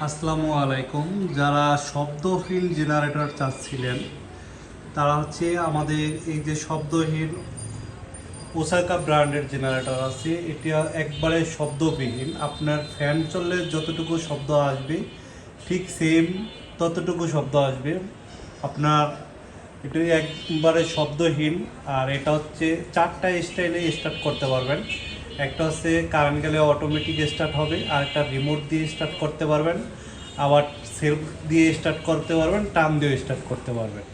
আসসালামু আলাইকুম। যারা শব্দহীন জেনারেটর চাচ্ছিলেন, তারা হচ্ছে আমাদের এই যে শব্দহীন ওসাকা ব্র্যান্ডের জেনারেটর আছে, এটা একবারে শব্দবিহীন। আপনার ফ্যান চললে যতটুকু শব্দ আসবে, ঠিক সেম ততটুকু শব্দ আসবে। আপনার এটা একবারে শব্দহীন, আর এটা হচ্ছে চারটা স্টাইলে স্টার্ট করতে পারবেন। একটা হচ্ছে কারেন্ট গেলে অটোমেটিক স্টার্ট হবে, আর একটা রিমোট দিয়ে স্টার্ট করতে পারবেন। আবার সেলফ দিয়ে স্টার্ট করতে পারবেন টান দিয়ে স্টার্ট করতে পারবেন।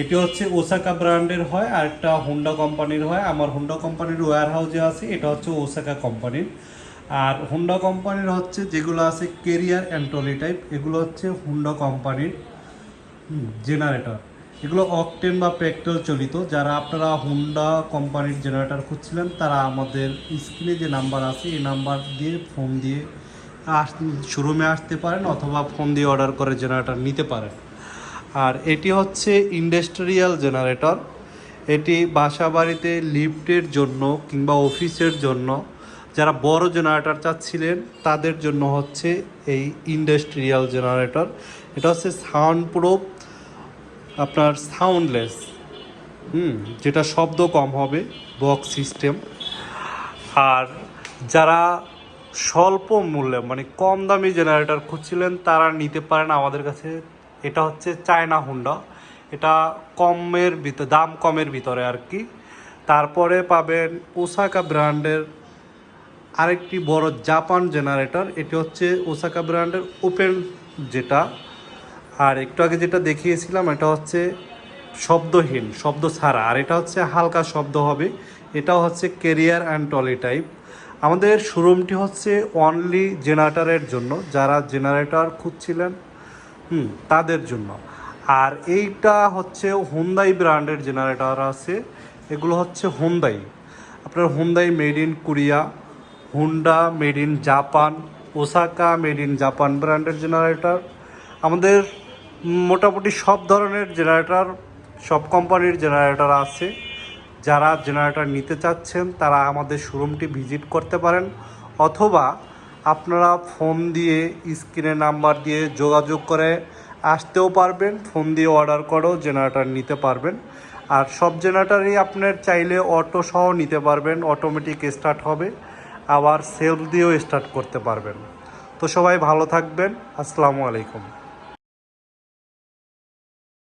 এটি হচ্ছে ওসাকা ব্র্যান্ডের হয়, আর একটা হুন্ডা কোম্পানির হয়। আমার হুন্ডা কোম্পানির ওয়্যার হাউসে আছে, এটা হচ্ছে ওসাকা কোম্পানির আর হুন্ডা কোম্পানির হচ্ছে যেগুলো আছে কেরিয়ার অ্যান্টলি টাইপ এগুলো হচ্ছে হুন্ডা কোম্পানির জেনারেটর এগুলো অকটেন বা পেট্রোল চলিত। যারা আপনারা হুন্ডা কোম্পানির জেনারেটর খুঁজছিলেন, তারা আমাদের স্ক্রিনে যে নাম্বার আছে, এই নাম্বার দিয়ে ফোন দিয়ে আস শোরুমে আসতে পারেন অথবা ফোন দিয়ে অর্ডার করে জেনারেটর নিতে পারেন। আর এটি হচ্ছে ইন্ডাস্ট্রিয়াল জেনারেটর এটি বাসা বাড়িতে লিফটের জন্য কিংবা অফিসের জন্য যারা বড় জেনারেটর চাচ্ছিলেন, তাদের জন্য হচ্ছে এই ইন্ডাস্ট্রিয়াল জেনারেটর এটা হচ্ছে সাউন্ড প্রুফ আপনার সাউন্ডলেস হুম, যেটা শব্দ কম হবে বক্স সিস্টেম আর যারা স্বল্প মূল্যে মানে কম দামি জেনারেটর খুঁজছিলেন, তারা নিতে পারেন আমাদের কাছে। এটা হচ্ছে চায়না হুন্ডা এটা কমের ভিতরে দাম কমের ভিতরে আর কি। তারপরে পাবেন ওসাকা ব্র্যান্ডের আরেকটি বড় জাপান জেনারেটর এটি হচ্ছে ওসাকা ব্র্যান্ডের ওপেন যেটা। আর একটু আগে যেটা দেখিয়েছিলাম, এটা হচ্ছে শব্দহীন, শব্দ ছাড়া। আর এটা হচ্ছে হালকা শব্দ হবে। এটা হচ্ছে কেরিয়ার অ্যান্ড টলি টাইপ। আমাদের শোরুমটি হচ্ছে অনলি জেনারেটারের জন্য। যারা জেনারেটর খুঁজছিলেন, হুম, তাদের জন্য। আর এইটা হচ্ছে হুন্দাই ব্র্যান্ডের জেনারেটর আছে। এগুলো হচ্ছে হুন্দাই আপনার Hyundai made in Korea Honda made in Japan Osaka made in Japan ব্র্যান্ডের জেনারেটর। আমাদের মোটামুটি সব ধরনের জেনারেটর, সব কোম্পানির জেনারেটর আছে। যারা জেনারেটর নিতে চাচ্ছেন, তারা আমাদের শোরুমটি ভিজিট করতে পারেন। অথবা আপনারা ফোন দিয়ে স্ক্রিনে নাম্বার দিয়ে যোগাযোগ করে আসতেও পারবেন। ফোন দিয়ে অর্ডার করেও জেনারেটর নিতে পারবেন। আর সব জেনারেটারই আপনার চাইলে অটো সহ নিতে পারবেন। অটোমেটিক স্টার্ট হবে। আবার সেল দিয়েও স্টার্ট করতে পারবেন। তো সবাই ভালো থাকবেন। আসসালামু আলাইকুম।